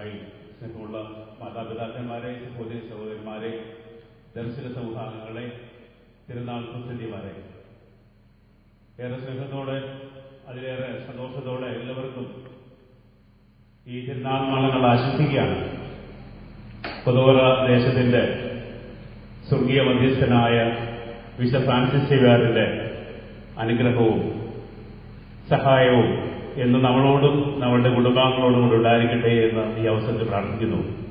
Hi സ്നേഹമുള്ള മാതാപിതാക്കന്മാരെ സഹോദരി സഹോദരന്മാരെ ദർശന സൗഭാഗങ്ങളെ തിരുനാൾ പ്രസിദ്ധിമാരെ. ഏറെ സ്നേഹത്തോടെ അതിലേറെ സന്തോഷത്തോടെ എല്ലാവർക്കും ഈ തിരുനാൾ നാളങ്ങൾ ആശംസിക്കുകയാണ്. പൊതുവറ ദേശത്തിന്റെ സ്വർഗീയ മധ്യസ്ഥനായ വിശുദ്ധ ഫ്രാൻസിസ് ചെയ്യാറിന്റെ അനുഗ്രഹവും സഹായവും എന്ന് നമ്മളോടും നമ്മളുടെ കുടുംബാംഗങ്ങളോടും കൂടെ ഉണ്ടായിരിക്കട്ടെ എന്ന് ഈ അവസരത്തിൽ പ്രാർത്ഥിക്കുന്നു.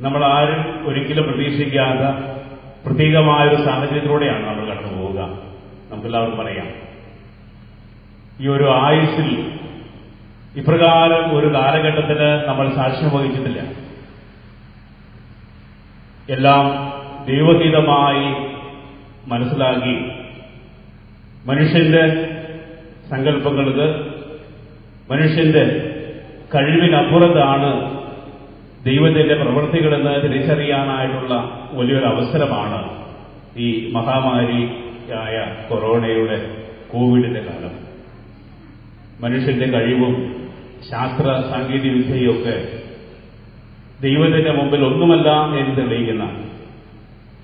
നമ്മൾ ആരും ഒരിക്കലും പ്രതീക്ഷിക്കാത്ത പ്രത്യേകമായൊരു സാഹചര്യത്തിലൂടെയാണ് നമ്മൾ കടന്നു പോവുക. നമുക്കെല്ലാവർക്കും അറിയാം ഈ ഒരു ആയുസ്സിൽ ഇപ്രകാരം ഒരു കാലഘട്ടത്തിന് നമ്മൾ സാക്ഷ്യം വഹിച്ചിട്ടില്ല. എല്ലാം ദൈവഹിതമായി മനസ്സിലാക്കി മനുഷ്യന്റെ സങ്കല്പങ്ങൾക്ക് മനുഷ്യന്റെ കഴിവിനപ്പുറത്താണ് ദൈവത്തിന്റെ പ്രവൃത്തികളെന്ന് തിരിച്ചറിയാനായിട്ടുള്ള വലിയൊരു അവസരമാണ് ഈ മഹാമാരിയായ കൊറോണയുടെ കോവിഡിന്റെ കാലം. മനുഷ്യന്റെ കഴിവും ശാസ്ത്ര സാങ്കേതിക വിദ്യയൊക്കെ ദൈവത്തിന്റെ മുമ്പിൽ ഒന്നുമല്ല എന്ന് തെളിയിക്കുന്ന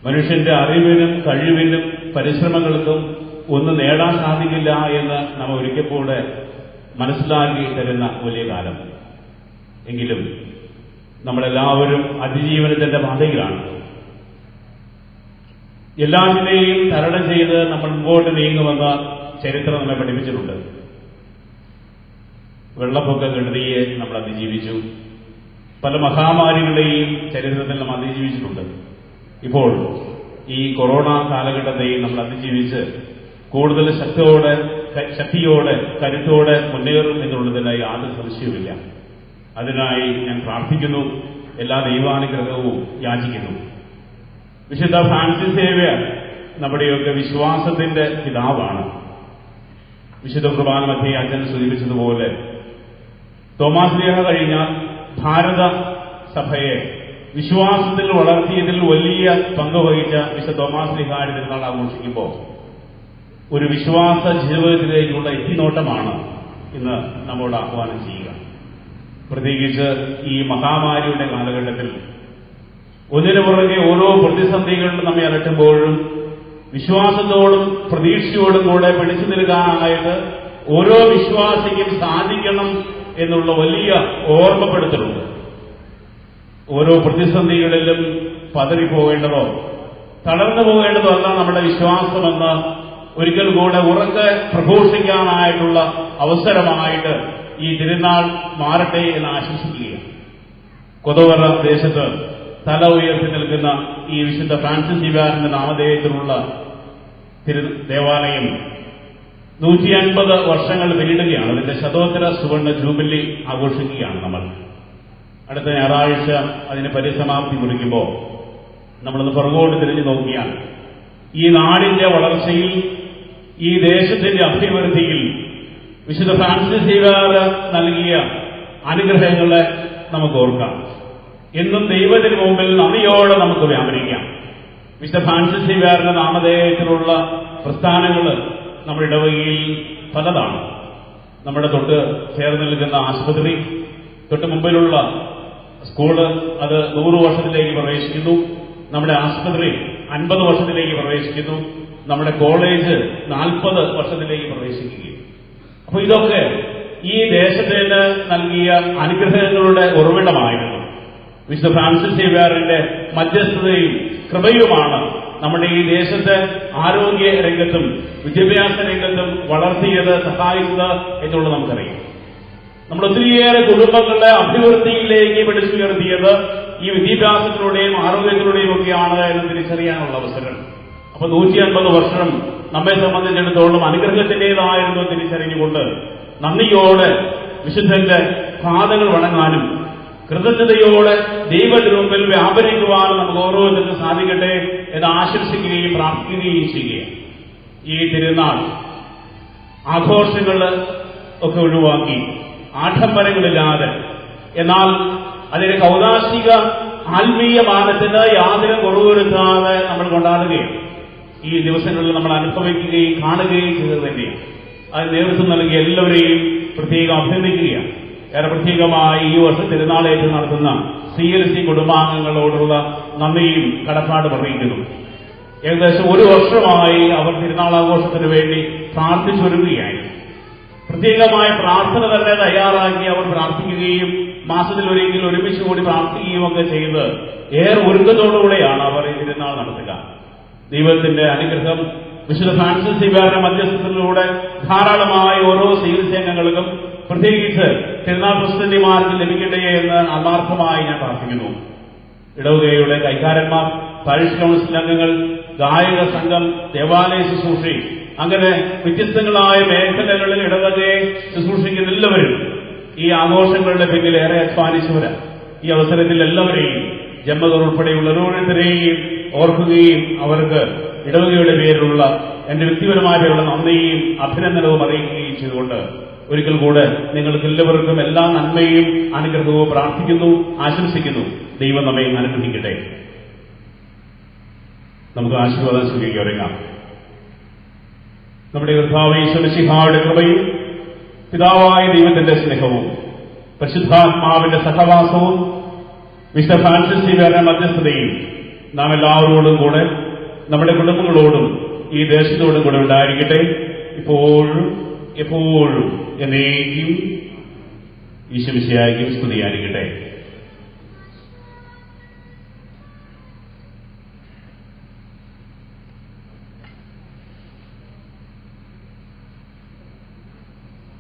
മനുഷ്യന്റെ അറിവിനും കഴിവിനും പരിശ്രമങ്ങൾക്കും ഒന്നും നേടാൻ സാധിക്കില്ല എന്ന് നമ്മൾ ഒരിക്കൽ കൂടെ മനസ്സിലാക്കി തരുന്ന വലിയ കാലം. എങ്കിലും നമ്മളെല്ലാവരും അതിജീവനത്തിന്റെ പാതയിലാണ്. എല്ലാത്തിനെയും തരണം ചെയ്ത് നമ്മൾ മുമ്പോട്ട് നീങ്ങുമെന്ന ചരിത്രം നമ്മെ പഠിപ്പിച്ചിട്ടുണ്ട്. വെള്ളപ്പൊക്ക കെടുതിയെ നമ്മൾ അതിജീവിച്ചു. പല മഹാമാരികളെയും ചരിത്രത്തിൽ നമ്മൾ അതിജീവിച്ചിട്ടുണ്ട്. ഇപ്പോൾ ഈ കൊറോണ കാലഘട്ടത്തെയും നമ്മൾ അതിജീവിച്ച് കൂടുതൽ ശക്തിയോടെ ശക്തിയോടെ കരുത്തോടെ മുന്നേറും എന്നുള്ളതിനായി യാതൊരു സംശയവുമില്ല. അതിനായി ഞാൻ പ്രാർത്ഥിക്കുന്നു എല്ലാ ദൈവാനുഗ്രഹവും യാചിക്കുന്നു. വിശുദ്ധ ഫ്രാൻസിസ് സേവ്യർ നമ്മുടെയൊക്കെ വിശ്വാസത്തിന്റെ പിതാവാണ്. വിശുദ്ധ കുർബാന മധ്യേ അച്ഛൻ സൂചിപ്പിച്ചതുപോലെ തോമാസ് ലേഹ കഴിഞ്ഞാൽ ഭാരത സഭയെ വിശ്വാസത്തിൽ വളർത്തിയതിൽ വലിയ പങ്ക് വഹിച്ച വിശുദ്ധ തോമാസ് ലിഹാരി തിരുനാൾ ആഘോഷിക്കുമ്പോൾ ഒരു വിശ്വാസ ജീവിതത്തിലേക്കുള്ള എത്തിനോട്ടമാണ് ഇന്ന് നമ്മോട് ആഹ്വാനം ചെയ്യുക. പ്രത്യേകിച്ച് ഈ മഹാമാരിയുടെ കാലഘട്ടത്തിൽ ഒന്നിനു പുറകെ ഓരോ പ്രതിസന്ധികളിലും നമ്മെ അലട്ടുമ്പോഴും വിശ്വാസത്തോടും പ്രതീക്ഷയോടും കൂടെ പിടിച്ചു നിൽക്കാനായിട്ട് ഓരോ വിശ്വാസിക്കും സാധിക്കണം എന്നുള്ള വലിയ ഓർമ്മപ്പെടുത്തലുണ്ട്. ഓരോ പ്രതിസന്ധികളിലും പതറിപ്പോകേണ്ടതോ തളർന്നു പോകേണ്ടതോ അല്ല നമ്മുടെ വിശ്വാസമെന്ന് ഒരിക്കൽ കൂടെ ഉറക്കെ പ്രഘോഷിക്കാനായിട്ടുള്ള അവസരമായിട്ട് ഈ തിരുനാൾ മാറട്ടെ എന്ന് ആശംസിക്കുകയാണ്. കൊതവറ ദേശത്ത് തല ഉയർത്തി നിൽക്കുന്ന ഈ വിശുദ്ധ ഫ്രാൻസിസ് ജീവാറിന്റെ നാമധേയത്തിലുള്ള ദേവാലയം നൂറ്റി അൻപത് വർഷങ്ങൾ പിന്നിടുകയാണ്. അതിന്റെ ശതോത്തര സുവർണ ജൂബിലി ആഘോഷിക്കുകയാണ് നമ്മൾ. അടുത്ത ഞായറാഴ്ച അതിന് പരിസമാപ്തി കുറിക്കുമ്പോൾ നമ്മളൊന്ന് പുറകോട്ട് തിരിഞ്ഞു നോക്കിയാൽ ഈ നാടിന്റെ വളർച്ചയിൽ ഈ ദേശത്തിന്റെ അഭിവൃദ്ധിയിൽ വിശുദ്ധ ഫ്രാൻസിസ് സേവാർ നൽകിയ അനുഗ്രഹങ്ങളെ നമുക്ക് ഓർക്കാം. എന്നും ദൈവത്തിന് മുമ്പിൽ നന്ദിയോടെ നമുക്ക് വ്യാപരിക്കാം. വിശുദ്ധ ഫ്രാൻസിസ് സേവാറിന്റെ നാമധേയത്തിലുള്ള പ്രസ്ഥാനങ്ങൾ നമ്മുടെ ഇടവകയിൽ പലതാണ്. നമ്മുടെ തൊട്ട് ചേർന്ന് നിൽക്കുന്ന ആശുപത്രി തൊട്ട് മുമ്പിലുള്ള സ്കൂൾ അത് നൂറ് വർഷത്തിലേക്ക് പ്രവേശിക്കുന്നു. നമ്മുടെ ആശുപത്രി അൻപത് വർഷത്തിലേക്ക് പ്രവേശിക്കുന്നു. നമ്മുടെ കോളേജ് നാൽപ്പത് വർഷത്തിലേക്ക് പ്രവേശിക്കുകയും. അപ്പൊ ഇതൊക്കെ ഈ ദേശത്തിന് നൽകിയ അനുഗ്രഹങ്ങളുടെ ഉറവിടമായിരുന്നു. വിശുദ്ധ ഫ്രാൻസിസ് സേവ്യാറിന്റെ മധ്യസ്ഥതയും കൃപയുമാണ് നമ്മുടെ ഈ ദേശത്തെ ആരോഗ്യ രംഗത്തും വിദ്യാഭ്യാസ രംഗത്തും വളർത്തിയത് സഹായിച്ചത് എന്നുള്ളത് നമുക്കറിയാം. നമ്മൾ ഒത്തിരിയേറെ കുടുംബങ്ങളുടെ അഭിവൃദ്ധിയിലേക്ക് പിടിച്ചുയർത്തിയത് ഈ വിദ്യാഭ്യാസത്തിലൂടെയും ആരോഗ്യത്തിലൂടെയും ഒക്കെയാണ് എന്ന് തിരിച്ചറിയാനുള്ള അവസരം. അപ്പൊ നൂറ്റി അൻപത് വർഷം നമ്മെ സംബന്ധിച്ചിടത്തോളം അനുഗ്രഹത്തിന്റേതായിരുന്നു തിരിച്ചറിഞ്ഞുകൊണ്ട് നന്ദിയോടെ വിശുദ്ധന്റെ പാതകൾ വണങ്ങാനും കൃതജ്ഞതയോടെ ദൈവത്തിന് മുമ്പിൽ വ്യാപരിക്കുവാനും നമുക്ക് ഓരോരുത്തർക്കും സാധിക്കട്ടെ എന്ന് ആശംസിക്കുകയും പ്രാർത്ഥിക്കുകയും ചെയ്യുക ഈ തിരുനാൾ ആഘോഷങ്ങൾ ഒക്കെ ഒഴിവാക്കി ആഡംബരങ്ങളില്ലാതെ. എന്നാൽ അതിന്റെ കൗതാശിക ആത്മീയ മാനത്തിന് യാതൊരു കുറവ് വരുത്താതെ നമ്മൾ കൊണ്ടാടുകയാണ്. ഈ ദിവസങ്ങളിൽ നമ്മൾ അനുഭവിക്കുകയും കാണുകയും ചെയ്തത് തന്നെയാണ് അത് നേതൃത്വം നൽകിയ എല്ലാവരെയും പ്രത്യേകം അഭിനന്ദിക്കുകയാണ് ഏറെ പ്രത്യേകമായി ഈ വർഷം തിരുനാളേറ്റ് നടത്തുന്ന സി എൽ സി കുടുംബാംഗങ്ങളോടുള്ള നന്ദിയും കടപ്പാട് അറിയിക്കുന്നു ഏകദേശം ഒരു വർഷമായി അവർ തിരുനാളാഘോഷത്തിന് വേണ്ടി പ്രാർത്ഥിച്ചൊരുങ്ങുകയായി. പ്രത്യേകമായ പ്രാർത്ഥന തന്നെ തയ്യാറാക്കി അവർ പ്രാർത്ഥിക്കുകയും മാസത്തിൽ ഒരിക്കൽ ഒരുമിച്ച് കൂടി പ്രാർത്ഥിക്കുകയും ഒക്കെ ചെയ്ത് ഏറെ ഒരുക്കത്തോടുകൂടെയാണ് അവർ ഈ തിരുനാൾ നടത്തുക. ദൈവത്തിന്റെ അനുഗ്രഹം വിശുദ്ധ ഫ്രാൻസിസ് ഇവരുടെ മധ്യസ്ഥത്തിലൂടെ ധാരാളമായ ഓരോ ചികിത്സംഗങ്ങൾക്കും പ്രത്യേകിച്ച് തിരുനാൾ പ്രസിഡന്റിമാർക്ക് ലഭിക്കട്ടെ എന്ന് ആത്മാർത്ഥമായി ഞാൻ പ്രാർത്ഥിക്കുന്നു. ഇടവകയുടെ കൈകാരന്മാർ പാരിഷ് കൗൺസിൽ അംഗങ്ങൾ ഗായക സംഘം ദേവാലയ ശുശ്രൂഷി അങ്ങനെ വ്യത്യസ്തങ്ങളായ മേഖലകളിൽ ഇടവകയെ ശുശ്രൂഷിക്കുന്ന എല്ലാവരും ഈ ആഘോഷങ്ങളുടെ പിന്നിൽ ഏറെ അധ്വാനിച്ചവരാണ് ഈ അവസരത്തിൽ എല്ലാവരെയും ജമ്മകർ ഉൾപ്പെടെയുള്ള ഓരോരുത്തരെയും ഓർക്കുകയും അവർക്ക് ഇടവകയുടെ പേരിലുള്ള എന്റെ വ്യക്തിപരമായ പേരുള്ള നന്ദിയും അഭിനന്ദനവും അറിയിക്കുകയും ചെയ്തുകൊണ്ട് ഒരിക്കൽ കൂടെ നിങ്ങൾക്ക് എല്ലാവർക്കും എല്ലാ നന്മയും അനുഗ്രഹവും പ്രാർത്ഥിക്കുന്നു ആശംസിക്കുന്നു. ദൈവം നമ്മെ അനുഗ്രഹിക്കട്ടെ. നമുക്ക് ആശീർവാദം സ്വീകരിക്കാം നമ്മുടെ കർത്താവേശ്വരശിഹായുടെ കൃപയും പിതാവായ ദൈവത്തിന്റെ സ്നേഹവും പരിശുദ്ധാത്മാവിന്റെ സഹവാസവും മിസ്റ്റർ ഫ്രാൻസിസ് മധ്യസ്ഥതയും നാം എല്ലാവരോടും കൂടെ നമ്മുടെ കുടുംബങ്ങളോടും ഈ ദേശത്തോടും കൂടെ ഉണ്ടായിരിക്കട്ടെ. ഇപ്പോഴും എപ്പോഴും എന്നേക്കും ഈശ്വരിശയായിരിക്കും സ്തുതിയായിരിക്കട്ടെ.